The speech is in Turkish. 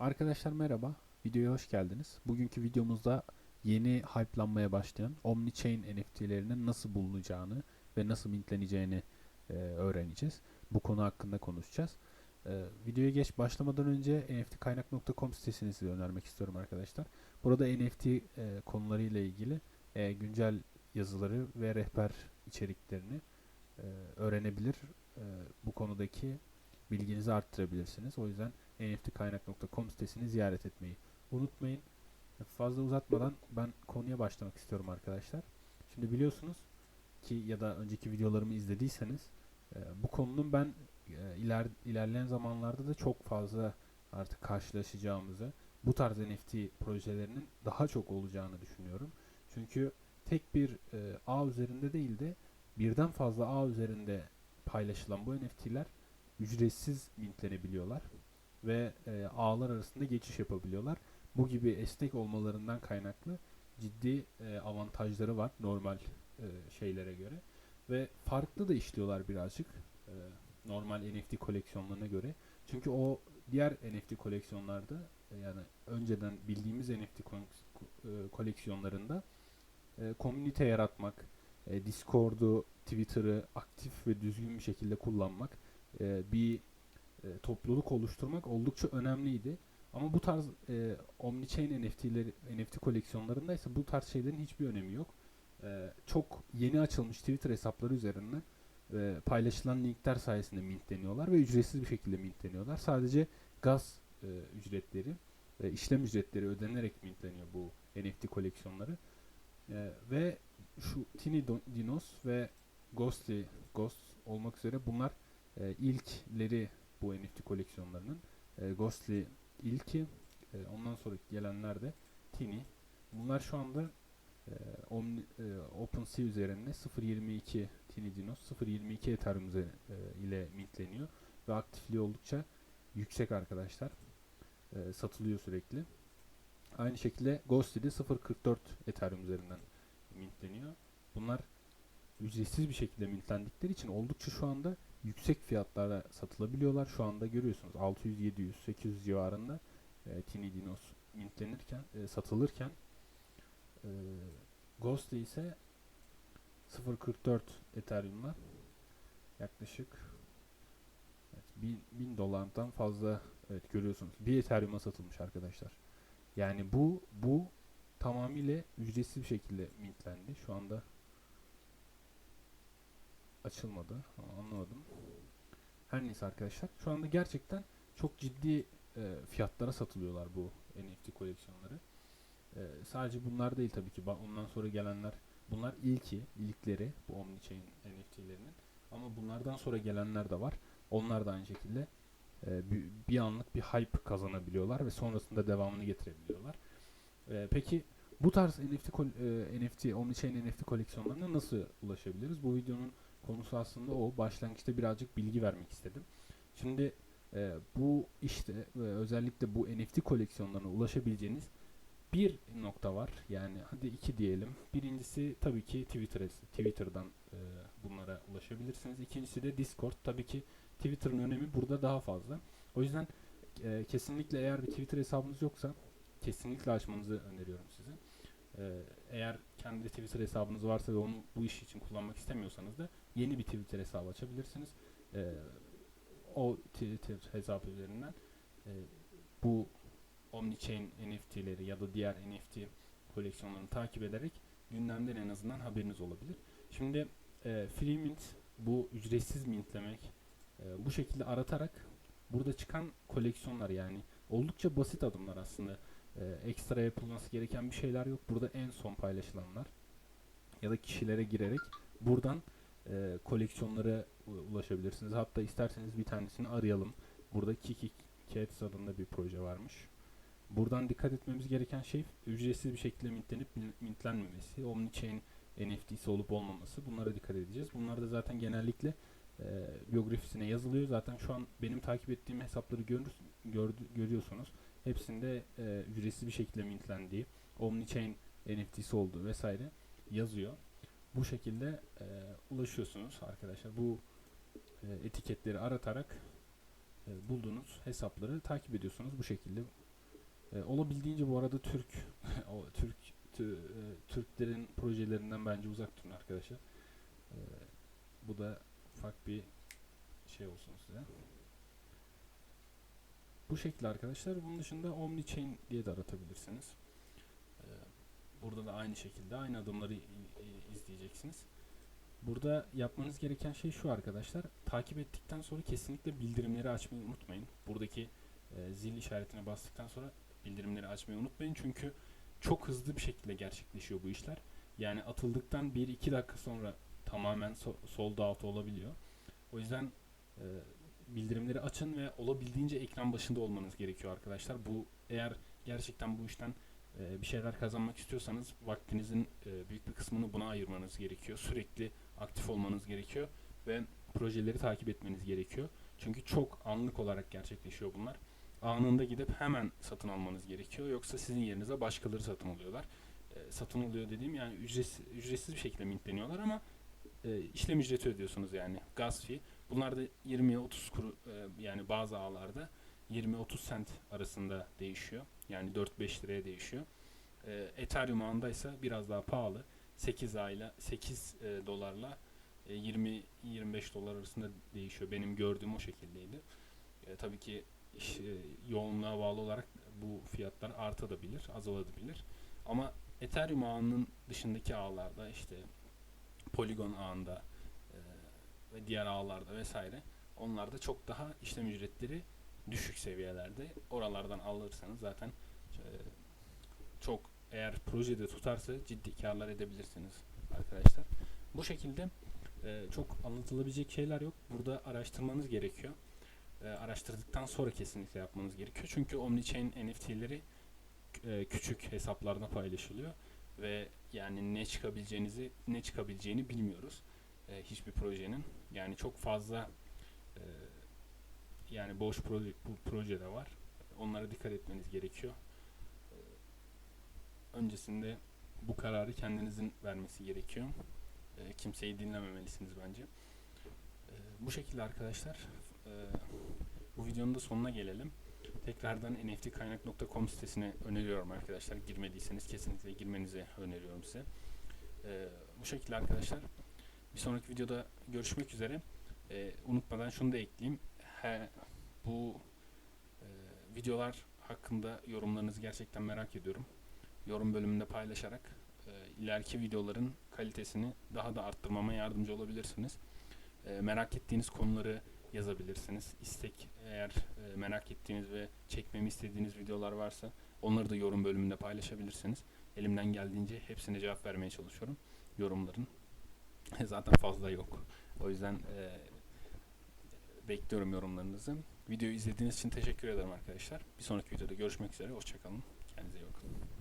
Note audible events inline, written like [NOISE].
Arkadaşlar merhaba, videoya hoş geldiniz. Bugünkü videomuzda yeni hype'lanmaya başlayan Omnichain NFT'lerinin nasıl bulunacağını ve nasıl mintleneceğini e, öğreneceğiz. Bu konu hakkında konuşacağız. E, videoya geç başlamadan önce nftkaynak.com sitesini size önermek istiyorum arkadaşlar. Burada NFT e, konularıyla ilgili e, güncel yazıları ve rehber içeriklerini e, öğrenebilir. E, bu konudaki bilginizi arttırabilirsiniz. O yüzden nftkaynak.com sitesini ziyaret etmeyi unutmayın. Fazla uzatmadan ben konuya başlamak istiyorum arkadaşlar. Şimdi biliyorsunuz ki ya da önceki videolarımı izlediyseniz e, bu konunun ben e, iler, ilerleyen zamanlarda da çok fazla artık karşılaşacağımızı, bu tarz NFT projelerinin daha çok olacağını düşünüyorum. Çünkü tek bir e, ağ üzerinde değil de birden fazla ağ üzerinde paylaşılan bu NFT'ler ücretsiz mintlenebiliyorlar ve e, ağlar arasında geçiş yapabiliyorlar. Bu gibi esnek olmalarından kaynaklı ciddi e, avantajları var normal e, şeylere göre ve farklı da işliyorlar birazcık e, normal NFT koleksiyonlarına göre. Çünkü o diğer NFT koleksiyonlarda e, yani önceden bildiğimiz NFT e, koleksiyonlarında e, komünite yaratmak, e, Discord'u, Twitter'ı aktif ve düzgün bir şekilde kullanmak, e, bir e, topluluk oluşturmak oldukça önemliydi. Ama bu tarz e, Omnichain NFT'leri, NFT koleksiyonlarında ise bu tarz şeylerin hiçbir önemi yok. E, çok yeni açılmış Twitter hesapları üzerinden e, paylaşılan linkler sayesinde mintleniyorlar ve ücretsiz bir şekilde mintleniyorlar. Sadece gaz e, ücretleri, e, işlem ücretleri ödenerek mintleniyor bu NFT koleksiyonları. E, ve şu Tiny Dinos ve Ghostly Ghost olmak üzere bunlar e, ilkleri bu NFT koleksiyonlarının. E, Ghostly ilki, e, ondan sonra gelenler de Tiny. Bunlar şu anda e, Omni, e, OpenSea üzerinde 0.22 Tiny Dinos 0.22 Ethereum e, ile mintleniyor ve aktifliği oldukça yüksek arkadaşlar. E, satılıyor sürekli. Aynı şekilde Ghostly de 0.44 Ethereum üzerinden mintleniyor. Bunlar ücretsiz bir şekilde mintlendikleri için oldukça şu anda yüksek fiyatlara satılabiliyorlar. Şu anda görüyorsunuz 600, 700, 800 civarında e, Tiny Dinos mintlenirken, e, satılırken e, Ghostly ise 0.44 Ethereum'la yaklaşık evet, 1000, 1000 dolardan fazla evet görüyorsunuz. Bir Ethereum'a satılmış arkadaşlar. Yani bu bu tamamıyla ücretsiz bir şekilde mintlendi. Şu anda açılmadı. Anlamadım. Her neyse arkadaşlar. Şu anda gerçekten çok ciddi e, fiyatlara satılıyorlar bu NFT koleksiyonları. E, sadece bunlar değil tabii ki. Ondan sonra gelenler bunlar ilki, ilkleri bu Omnichain NFT'lerinin. Ama bunlardan sonra gelenler de var. Onlar da aynı şekilde e, bir, bir anlık bir hype kazanabiliyorlar ve sonrasında devamını getirebiliyorlar. E, peki bu tarz NFT e, NFT Omnichain NFT koleksiyonlarına nasıl ulaşabiliriz? Bu videonun konusu aslında o. Başlangıçta birazcık bilgi vermek istedim. Şimdi e, bu işte ve özellikle bu NFT koleksiyonlarına ulaşabileceğiniz bir nokta var. Yani hadi iki diyelim. Birincisi tabii ki Twitter Twitter'dan e, bunlara ulaşabilirsiniz. İkincisi de Discord. Tabii ki Twitter'ın önemi burada daha fazla. O yüzden e, kesinlikle eğer bir Twitter hesabınız yoksa kesinlikle açmanızı öneriyorum size. E, eğer kendi Twitter hesabınız varsa ve onu bu iş için kullanmak istemiyorsanız da yeni bir Twitter hesabı açabilirsiniz. E, o Twitter hesabı üzerinden e, bu Omnichain NFT'leri ya da diğer NFT koleksiyonlarını takip ederek gündemden en azından haberiniz olabilir. Şimdi e, free mint bu ücretsiz mintlemek e, bu şekilde aratarak burada çıkan koleksiyonlar yani oldukça basit adımlar aslında. E, ekstra yapılması gereken bir şeyler yok. Burada en son paylaşılanlar ya da kişilere girerek buradan e, koleksiyonlara ulaşabilirsiniz. Hatta isterseniz bir tanesini arayalım. Burada Kiki Cats adında bir proje varmış. Buradan dikkat etmemiz gereken şey ücretsiz bir şekilde mintlenip min- mintlenmemesi, Omnichain NFT'si olup olmaması. Bunlara dikkat edeceğiz. Bunlar da zaten genellikle e, biyografisine yazılıyor. Zaten şu an benim takip ettiğim hesapları görür, gördü, görüyorsunuz. Hepsinde e, ücretsiz bir şekilde mintlendiği, Omnichain NFT'si olduğu vesaire yazıyor. Bu şekilde e, ulaşıyorsunuz arkadaşlar. Bu e, etiketleri aratarak e, bulduğunuz hesapları takip ediyorsunuz. Bu şekilde E, olabildiğince bu arada Türk [LAUGHS] o Türk tü- e, Türklerin projelerinden bence uzak durun arkadaşlar. E, bu da ufak bir şey olsun size. Bu şekilde arkadaşlar. Bunun dışında OmniChain diye de aratabilirsiniz. E, burada da aynı şekilde aynı adımları i- i- izleyeceksiniz. Burada yapmanız gereken şey şu arkadaşlar. Takip ettikten sonra kesinlikle bildirimleri açmayı unutmayın. Buradaki e, zil işaretine bastıktan sonra bildirimleri açmayı unutmayın. Çünkü çok hızlı bir şekilde gerçekleşiyor bu işler. Yani atıldıktan 1-2 dakika sonra tamamen so- sold out olabiliyor. O yüzden e, bildirimleri açın ve olabildiğince ekran başında olmanız gerekiyor arkadaşlar. Bu eğer gerçekten bu işten e, bir şeyler kazanmak istiyorsanız vaktinizin e, büyük bir kısmını buna ayırmanız gerekiyor. Sürekli aktif olmanız gerekiyor ve projeleri takip etmeniz gerekiyor. Çünkü çok anlık olarak gerçekleşiyor bunlar. Anında gidip hemen satın almanız gerekiyor. Yoksa sizin yerinize başkaları satın alıyorlar. E, satın alıyor dediğim yani ücretsiz, ücretsiz bir şekilde mintleniyorlar ama e, işlem ücreti ödüyorsunuz yani gas fee. Bunlar da 20'ye 30 kuru e, yani bazı ağlarda 20-30 cent arasında değişiyor. Yani 4-5 liraya değişiyor. E, Ethereum ağında ise biraz daha pahalı. 8 ayla 8 e, dolarla e, 20-25 dolar arasında değişiyor. Benim gördüğüm o şekildeydi. E, tabii ki iş, e, yoğunluğa bağlı olarak bu fiyatlar artabilir, azalabilir. Ama Ethereum ağının dışındaki ağlarda işte Polygon ağında e, ve diğer ağlarda vesaire onlarda çok daha işlem ücretleri düşük seviyelerde. Oralardan alırsanız zaten e, çok eğer projede tutarsa ciddi karlar edebilirsiniz arkadaşlar. Bu şekilde e, çok anlatılabilecek şeyler yok. Burada araştırmanız gerekiyor. E, araştırdıktan sonra kesinlikle yapmanız gerekiyor. Çünkü OmniChain NFT'leri küçük hesaplarda paylaşılıyor ve yani ne çıkabileceğinizi ne çıkabileceğini bilmiyoruz. Hiçbir projenin. Yani çok fazla yani boş proje, bu projede var. Onlara dikkat etmeniz gerekiyor. E, öncesinde bu kararı kendinizin vermesi gerekiyor. E, kimseyi dinlememelisiniz bence. E, bu şekilde arkadaşlar e, bu videonun da sonuna gelelim. Tekrardan nftkaynak.com sitesine öneriyorum arkadaşlar. Girmediyseniz kesinlikle girmenizi öneriyorum size. Bu şekilde arkadaşlar. Bir sonraki videoda görüşmek üzere. E, unutmadan şunu da ekleyeyim. He, bu e, videolar hakkında yorumlarınızı gerçekten merak ediyorum. Yorum bölümünde paylaşarak e, ileriki videoların kalitesini daha da arttırmama yardımcı olabilirsiniz. E, merak ettiğiniz konuları yazabilirsiniz. İstek eğer e, merak ettiğiniz ve çekmemi istediğiniz videolar varsa onları da yorum bölümünde paylaşabilirsiniz. Elimden geldiğince hepsine cevap vermeye çalışıyorum yorumların. [LAUGHS] Zaten fazla yok. O yüzden e, bekliyorum yorumlarınızı. Videoyu izlediğiniz için teşekkür ederim arkadaşlar. Bir sonraki videoda görüşmek üzere. Hoşçakalın. Kendinize iyi bakın.